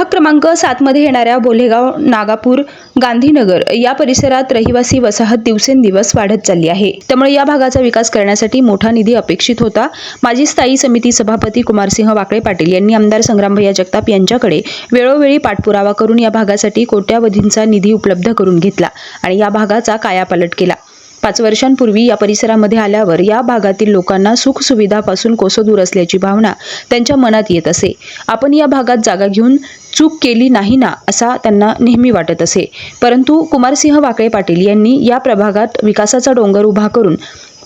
प्रभाग क्रमांक सातमध्ये येणाऱ्या बोलेगाव नागापूर गांधीनगर या परिसरात रहिवासी वसाहत दिवसेंदिवस वाढत चालली आहे. त्यामुळे या भागाचा विकास करण्यासाठी मोठा निधी अपेक्षित होता. माजी स्थायी समिती सभापती कुमारसिंह वाकळे पाटील यांनी आमदार संग्रामभैया जगताप यांच्याकडे वेळोवेळी पाठपुरावा करून या भागासाठी कोट्यावधींचा निधी उपलब्ध करून घेतला आणि या भागाचा कायापालट केला. पाच वर्षांपूर्वी या परिसरामध्ये आल्यावर या भागातील लोकांना सुखसुविधापासून कोसं दूर असल्याची भावना त्यांच्या मनात येत असे. आपण या भागात जागा घेऊन चूक केली नाही ना असा त्यांना नेहमी वाटत असे. परंतु कुमारसिंह वाकळे पाटील यांनी या प्रभागात विकासाचा डोंगर उभा करून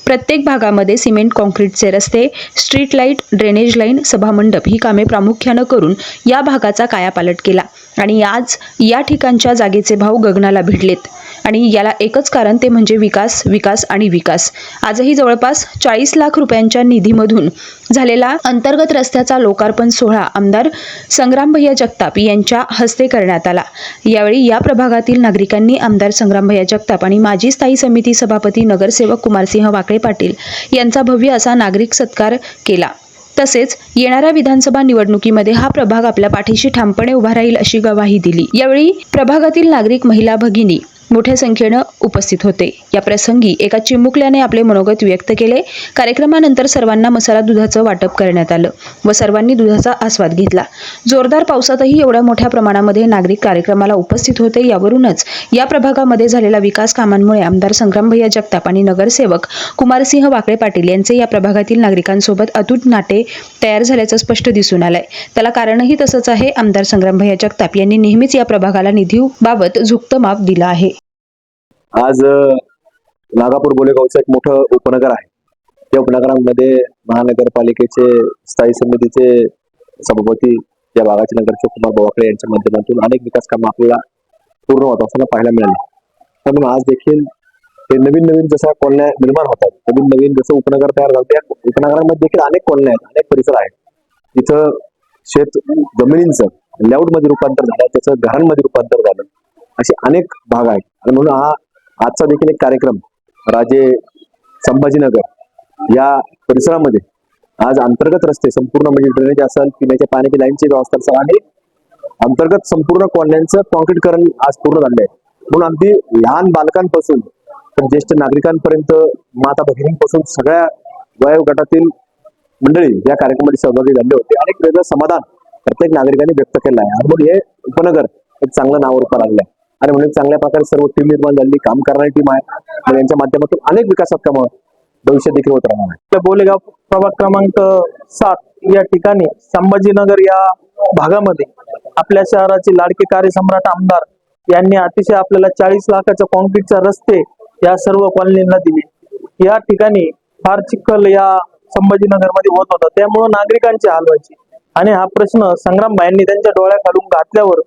प्रत्येक भागामध्ये सिमेंट कॉन्क्रीटचे रस्ते स्ट्रीट लाइट ड्रेनेज लाईन सभामंडप ही कामे प्रामुख्यानं करून या भागाचा कायापालट केला. आणि आज या ठिकाणच्या जागेचे भाव गगनाला भिडलेत आणि याला एकच कारण ते म्हणजे विकास विकास आणि विकास. आजही जवळपास चाळीस लाख रुपयांच्या निधीमधून झालेला अंतर्गत रस्त्याचा लोकार्पण सोहळा आमदार संग्रामभैया जगताप यांच्या हस्ते करण्यात आला. यावेळी या प्रभागातील नागरिकांनी आमदार संग्रामभैया जगताप आणि माजी स्थायी समिती सभापती नगरसेवक कुमारसिंह वाकळे पाटील यांचा भव्य असा नागरिक सत्कार केला. तसेच येणाऱ्या विधानसभा निवडणुकीमध्ये हा प्रभाग आपल्या पाठीशी ठामपणे उभा राहील अशी ग्वाही दिली. यावेळी प्रभागातील नागरिक महिला भगिनी मोठ्या संख्येनं उपस्थित होते. या प्रसंगी एका चिमुकल्याने आपले मनोगत व्यक्त केले. कार्यक्रमानंतर सर्वांना मसाला दुधाचं वाटप करण्यात आलं व सर्वांनी दुधाचा आस्वाद घेतला. जोरदार पावसातही एवढ्या मोठ्या प्रमाणामध्ये नागरिक कार्यक्रमाला उपस्थित होते. यावरूनच या प्रभागामध्ये झालेल्या विकास कामांमुळे आमदार संग्रामभैया जगताप आणि नगरसेवक कुमारसिंह वाकळे पाटील यांचे या प्रभागातील नागरिकांसोबत अतूट नाटे तयार झाल्याचं स्पष्ट दिसून आलंय. त्याला कारणही तसंच आहे. आमदार संग्रामभैया जगताप यांनी नेहमीच या प्रभागाला निधीबाबत झुकतं माप दिलं आहे. आज नागापूर गोलेगावचं एक मोठं उपनगर आहे. त्या उपनगरामध्ये महानगरपालिकेचे स्थायी समितीचे सभापती या भागाचे नगरसेवक कुमार बावाकडे यांच्या माध्यमातून अनेक विकास कामं आपल्याला पूर्ण होत असताना पाहायला मिळाली. म्हणून आज देखील ते नवीन नवीन जशा कॉलन्या निर्माण होतात नवीन नवीन जसं उपनगर तयार झालं त्या उपनगरामध्ये देखील अनेक कॉलन्या आहेत अनेक परिसर आहेत. तिथं शेत जमिनींचं लेआउटमध्ये रूपांतर झालं त्याचं घरांमध्ये रूपांतर झालं. असे अनेक भाग आहेत. आणि म्हणून हा आजचा देखील एक कार्यक्रम राजे संभाजीनगर या परिसरामध्ये आज अंतर्गत रस्ते संपूर्ण म्हणजे ड्रेनेज असेल पिण्याच्या पाण्याची लाईनची व्यवस्था असेल आणि अंतर्गत संपूर्ण कॉलन्यांचं कॉन्क्रीटकरण आज पूर्ण झाले आहे. म्हणून अगदी लहान बालकांपासून तर ज्येष्ठ नागरिकांपर्यंत माता भगिनींपासून सगळ्या वयोगटातील मंडळी या कार्यक्रमामध्ये सहभागी झाले होते. आणि एक वेगळं समाधान प्रत्येक नागरिकांनी व्यक्त केलं आहे. म्हणून हे उपनगर एक चांगलं नाव रूपात आलेलं आहे. आणि म्हणून चांगल्या प्रकारे सर्व टीम निर्माण झाली काम करणारी टीम आहे. आणि यांच्या माध्यमातून अनेक विकासात कामं भविष्यात देखील होत राहणार आहे. बोलेगाव प्रभाग क्रमांक सात या ठिकाणी संभाजीनगर या भागामध्ये आपल्या शहराचे लाडके कार्यसम्राट आमदार यांनी अतिशय आपल्याला चाळीस लाखाच्या कॉन्क्रीटचा रस्ते या सर्व कॉलनीला दिले. या ठिकाणी फार चिखल या संभाजीनगरमध्ये होत होता. त्यामुळे नागरिकांची हाल व्हायची आणि हा प्रश्न संग्रामबाईंनी त्यांच्या डोळ्याखालून घातल्यावर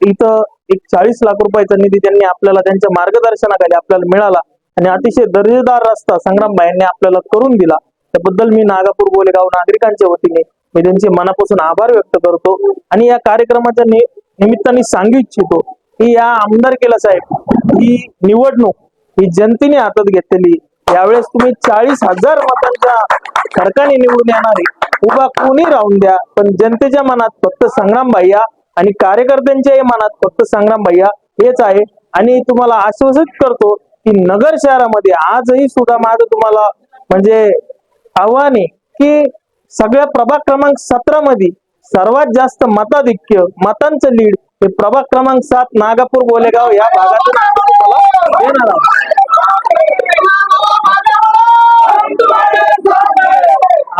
इथं एक चाळीस लाख रुपयाचा निधी त्यांनी आपल्याला त्यांच्या मार्गदर्शनाखाली आपल्याला मिळाला आणि अतिशय दर्जेदार रस्ता संग्रामबाईंनी आपल्याला करून दिला. त्याबद्दल मी नागापूर गोलेगाव नागरिकांच्या वतीने मी त्यांचे मनापासून आभार व्यक्त करतो आणि या कार्यक्रमाच्या निमित्ताने सांगू इच्छितो की या आमदारकीला साहेब ही निवडणूक ही जनतेने हातात घेतलेली यावेळेस तुम्ही चाळीस हजार मतांच्या फरकाने निवडून येणारे उभा कोणी राहून द्या पण जनतेच्या मनात फक्त संग्राम भैया आणि कार्यकर्त्यांच्याही मनात फक्त संग्राम भैया हेच आहे. आणि तुम्हाला आश्वासित करतो की नगर शहरामध्ये आजही सुद्धा माझं तुम्हाला म्हणजे आव्हान आहे की सगळ्या प्रभाग क्रमांक सतरा मध्ये सर्वात जास्त मताधिक्य मतांचं लीड हे प्रभाग क्रमांक सात नागापूर गोलेगाव या भागातून देणार आहोत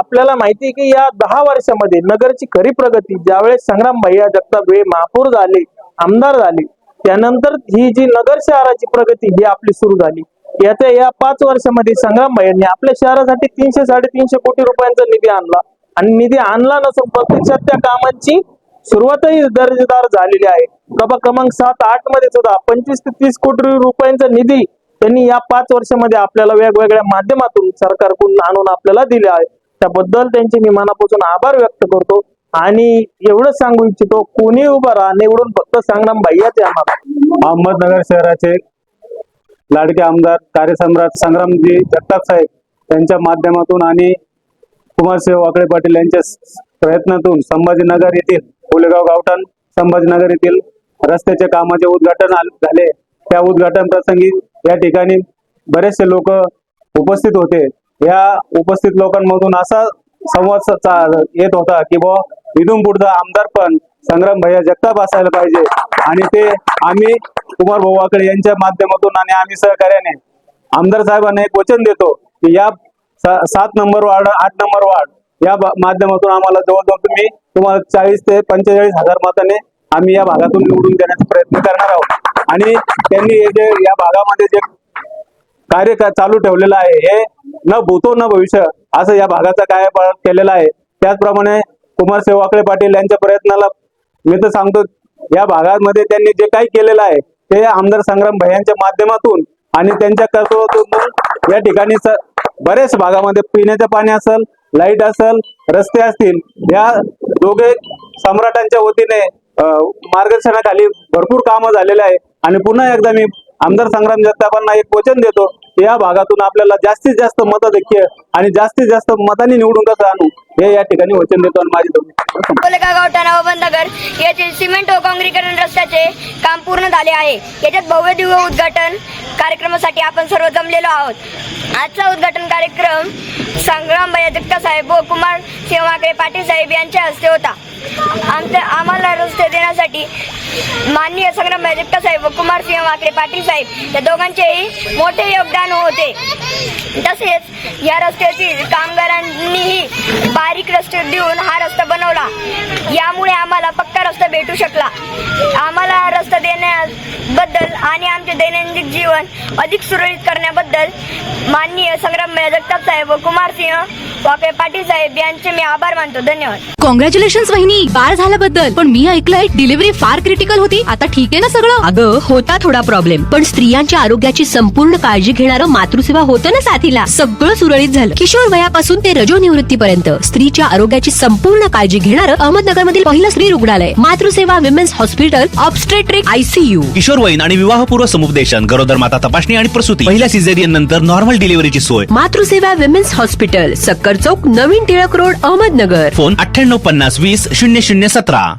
आपल्याला माहिती आहे की या दहा वर्षामध्ये नगरची खरी प्रगती ज्यावेळेस संग्राम भैया जगताप हे महापौर झाले आमदार झाले त्यानंतर ही जी नगर शहराची प्रगती ही आपली सुरू झाली. याच्या या पाच वर्षामध्ये संग्राम भैयांनी आपल्या शहरासाठी तीनशे साडेतीनशे कोटी रुपयांचा निधी आणला. आणि निधी आणला नसून प्रत्यक्षात त्या कामांची सुरुवातही दर्जेदार झालेली आहे. कबा क्रमांक सात आठमध्ये सुद्धा पंचवीस ते तीस कोटी रुपयांचा निधी त्यांनी या पाच वर्षामध्ये आपल्याला वेगवेगळ्या माध्यमातून सरकारकडून आणून आपल्याला दिले आहे. त्याबद्दल त्यांचे मी मनापासून आभार व्यक्त करतो. आणि एवढंच सांगू इच्छितो कोणी उभं राहा निवडून फक्त संग्राम भैयाच आम्हाला अहमदनगर शहराचे लाडके आमदार कार्यसम्राट संग्रामजी जगताप साहेब यांच्या माध्यमातून आणि कुमारसिंह वाकळे पाटील यांच्या प्रयत्नातून संभाजीनगर येथील पुलेगाव गावठाण संभाजीनगर येथील रस्त्याच्या कामाचे उद्घाटन झाले. त्या उद्घाटन प्रसंगी या ठिकाणी बरेचसे लोक उपस्थित होते. या उपस्थित लोकांमधून असा संवाद येत होता की बुवा इथून पुढचा आमदार पण संग्राम भैया जगताप असायला पाहिजे. आणि ते आम्ही कुमार भाऊ वाकडे यांच्या माध्यमातून आणि आम्ही सहकार्याने आमदार साहेबांना एक वचन देतो की या सात नंबर वार्ड आठ नंबर वार्ड या माध्यमातून आम्हाला जवळजवळ तुम्ही तुम्हाला चाळीस ते पंचेचाळीस हजार मताने आम्ही या भागातून निवडून देण्याचा प्रयत्न करणार आहोत. आणि त्यांनी हे जे या भागामध्ये जे कार्य चालू ठेवलेलं आहे हे न भूतो न भविष्य असं या भागाचा काय केलेला आहे. त्याचप्रमाणे कुमार सेवाकडे पाटील यांच्या प्रयत्नाला मी तर सांगतो या भागामध्ये त्यांनी जे काही केलेलं आहे ते आमदार संग्राम भैयांच्या माध्यमातून आणि त्यांच्या कर्तृत्वातून या ठिकाणी स- बरेच भागामध्ये पिण्याचं पाणी असेल लाइट असेल रस्ते असतील या दोघे सम्राटांच्या वतीने मार्गदर्शनाखाली भरपूर कामं झालेले आहे. आणि पुन्हा एकदा मी आमदार संग्राम जगतापांना एक वचन देतो या भागातून आपल्याला जास्तीत जास्त मताधिक्य आणि जास्तीत जास्त मतांनी निवडून कसं आणू? हे या ठिकाणी वचन देतो आणि माझी कोलेगाव गावठाण अहमदनगर येथील सिमेंट व काँक्रीकरण रस्त्याचे काम पूर्ण झाले आहे. याच्यात भव्य दिव्य उद्घाटन कार्यक्रमासाठी आपण सर्व जमलेलो आहोत. आजचा उद्घाटन कार्यक्रम संग्राम जगता साहेब व कुमार सिंहाकडे पाटील साहेब यांच्या हस्ते होता. आमच्या आम्हाला रस्ते देण्यासाठी माननीय संग्राम जगता साहेब व कुमार सिंह वाकडे पाटील साहेब या दोघांचेही मोठे योगदान होते. तसेच या रस्त्यातील कामगारांनीही बारीक रस्ते देऊन हा रस्ता बनवला. यामुळे आम्हाला पक्का रस्ता भेटू शकला. आम्हाला रस्ता देण्याबद्दल आणि आमचे दैनंदिन जीवन अधिक सुरळीत करण्याबद्दल माननीय संग्राम जगताप साहेब व कुमार सिंह वाकळे पाटील साहेब यांचे मी आभार मानतो. धन्यवाद. कॉंग्रॅच्युलेशन वहिनी बाळ झाल्याबद्दल. पण मी ऐकलंय डिलिव्हरी फार क्रिटिकल होती. आता ठीक आहे ना सगळं? अगं होता थोडा प्रॉब्लेम पण स्त्रियांच्या आरोग्याची संपूर्ण काळजी घेणारं मातृसेवा होतं ना साथीला. सगळं सुरळीत झालं. किशोर वयापासून ते रजो निवृत्तीपर्यंत स्त्रीच्या आरोग्याची संपूर्ण काळजी घेणारं अहमदनगर मधील पहिलं स्त्री रुग्णालय. Matruseva women's hospital obstetric ICU किशोरवयीन आणि विवाहपूर्व समुपदेशन गरोदर माता तपासणी आणि प्रसूती. पहिल्या सिझेरियन नंतर नॉर्मल डिलिव्हरीची सोय. Matruseva women's hospital Sakkar Chowk Navin Tilak road Ahmednagar. Phone अठ्ठ्याण्णव पन्नास वीस शून्य शून्य सतरा.